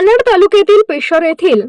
कन्नड तालुक्यातील पेशर येथील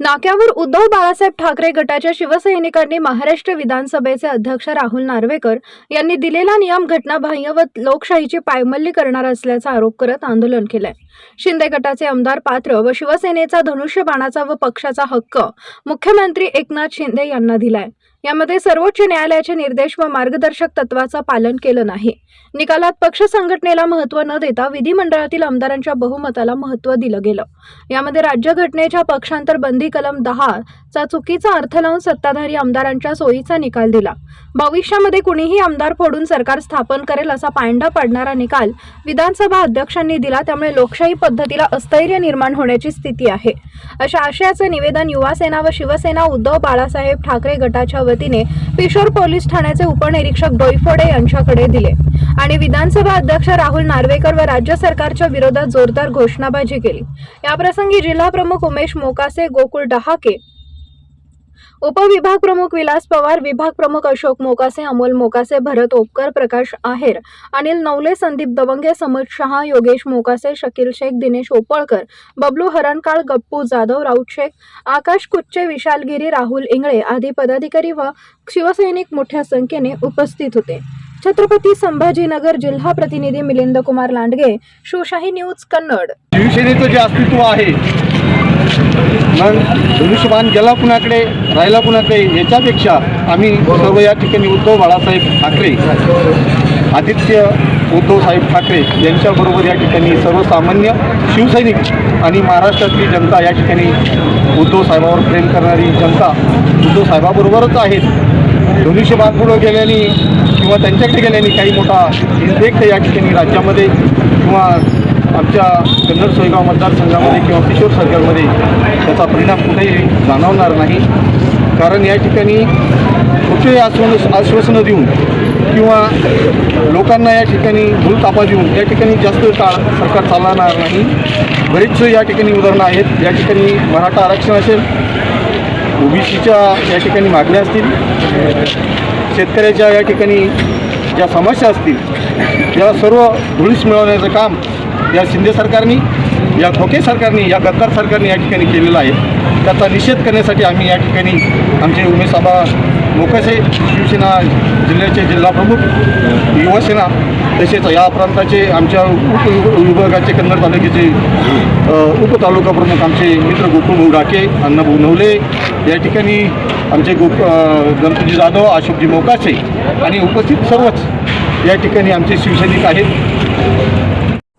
नाक्यावर उद्धव बाळासाहेब ठाकरे गटाच्या शिवसैनिकांनी महाराष्ट्र विधानसभेचे अध्यक्ष राहुल नार्वेकर यांनी दिलेला नियम घटनाबाह्य व लोकशाहीची पायमल्ली करणार असल्याचा आरोप करत आंदोलन केलंय. शिंदे गटाचे आमदार पात्र व शिवसेनेचा धनुष्यबाणाचा व पक्षाचा हक्क मुख्यमंत्री एकनाथ शिंदे यांना दिलाय. यामध्ये सर्वोच्च न्यायालयाचे निर्देश व मार्गदर्शक तत्वाचं पालन केलं नाही. निकालात पक्ष संघटनेला महत्त्व न देता विधिमंडळातील आमदारांच्या बहुमताला महत्त्व दिलं गेलं. यामध्ये राज्यघटनेच्या पक्षांतर बंदी कलम दहा चा चुकीचा अर्थ लावून सत्ताधारी आमदारांच्या सोयीचा निकाल दिला. भविष्यामध्ये कुणीही आमदार फोडून सरकार स्थापन करेल असा पायंडा पाडणारा निकाल विधानसभा अध्यक्षांनी दिला त्यामुळे लोकशाही पद्धतीला अस्थैर्य निर्माण होण्याची स्थिती आहे. अशा आशयाचं निवेदन युवा सेना व शिवसेना उद्धव बाळासाहेब ठाकरे गटाच्या वतीने पिशोर पोलीस ठाण्याचे उपनिरीक्षक डोईफोडे यांच्याकडे दिले आणि विधानसभा अध्यक्ष राहुल नार्वेकर व राज्य सरकारच्या विरोधात जोरदार घोषणाबाजी केली. याप्रसंगी जिल्हा प्रमुख उमेश मोकासे गोकुळ डहाके उपविभाग प्रमुख विलास पवार विभाग प्रमुख अशोक मोकासे अमोल मोकासे भरत ओपकर प्रकाश आहेर अनिल नवले संदीप दवंगे समज शहा योगेश मोकासे शकील शेख दिनेश ओपळकर बबलू हरणकाळ गप्पू जाधव राऊत शेख आकाश कुच्चे विशालगिरी राहुल इंगळे आदी पदाधिकारी व शिवसैनिक मोठ्या संख्येने उपस्थित होते. छत्रपती संभाजीनगर जिल्हा प्रतिनिधी मिलिंद कुमार लांडगे शिवशाही न्यूज कन्नड. शिवसेनेचं जे अस्तित्व आहे मग धनुष्यबाण गेला कुणाकडे राहिला कुणाकडे याच्यापेक्षा आम्ही सर्व या ठिकाणी उद्धव बाळासाहेब ठाकरे आदित्य उद्धव साहेब ठाकरे यांच्याबरोबर या ठिकाणी सर्वसामान्य शिवसैनिक आणि महाराष्ट्रातली जनता या ठिकाणी उद्धव साहेबावर प्रेम करणारी जनता उद्धव साहेबाबरोबरच आहेत. धनुष्यबाण पुढं गेल्याने किंवा त्यांच्याकडे गेल्याने काही मोठा इफेक्ट या ठिकाणी राज्यामध्ये किंवा आमच्या कन्नड सोयगाव मतदारसंघामध्ये किंवा किशोर सरकारमध्ये त्याचा परिणाम कुठेही जाणवणार नाही. कारण या ठिकाणी कुठेही आश्वास आश्वासनं देऊन किंवा लोकांना या ठिकाणी भूलतापा देऊन या ठिकाणी जास्त काळ सरकार चालणार नाही. बरीच या ठिकाणी उदाहरणं आहेत. या ठिकाणी मराठा आरक्षण असेल ओबीसीच्या या ठिकाणी मागण्या असतील शेतकऱ्याच्या या ठिकाणी ज्या समस्या असतील या सर्व धुळीस मिळवण्याचं काम या शिंदे सरकारने या खोके सरकारने या गद्दार सरकारने या ठिकाणी केलेला आहे. त्याचा निषेध करण्यासाठी आम्ही या ठिकाणी आमचे उमेश मोकसे शिवसेना जिल्ह्याचे जिल्हा प्रमुख युवासेना तसेच या प्रांताचे आमच्या उप विभागाचे कन्नड तालुक्याचे उपतालुका प्रमुख आमचे मित्र गोकुळ डाके अण्णाभाऊ नवले या ठिकाणी आमचे गोप गणपतजी जाधव अशोकजी मोकासे आणि उपस्थित सर्वच या ठिकाणी आमचे शिवसैनिक आहेत.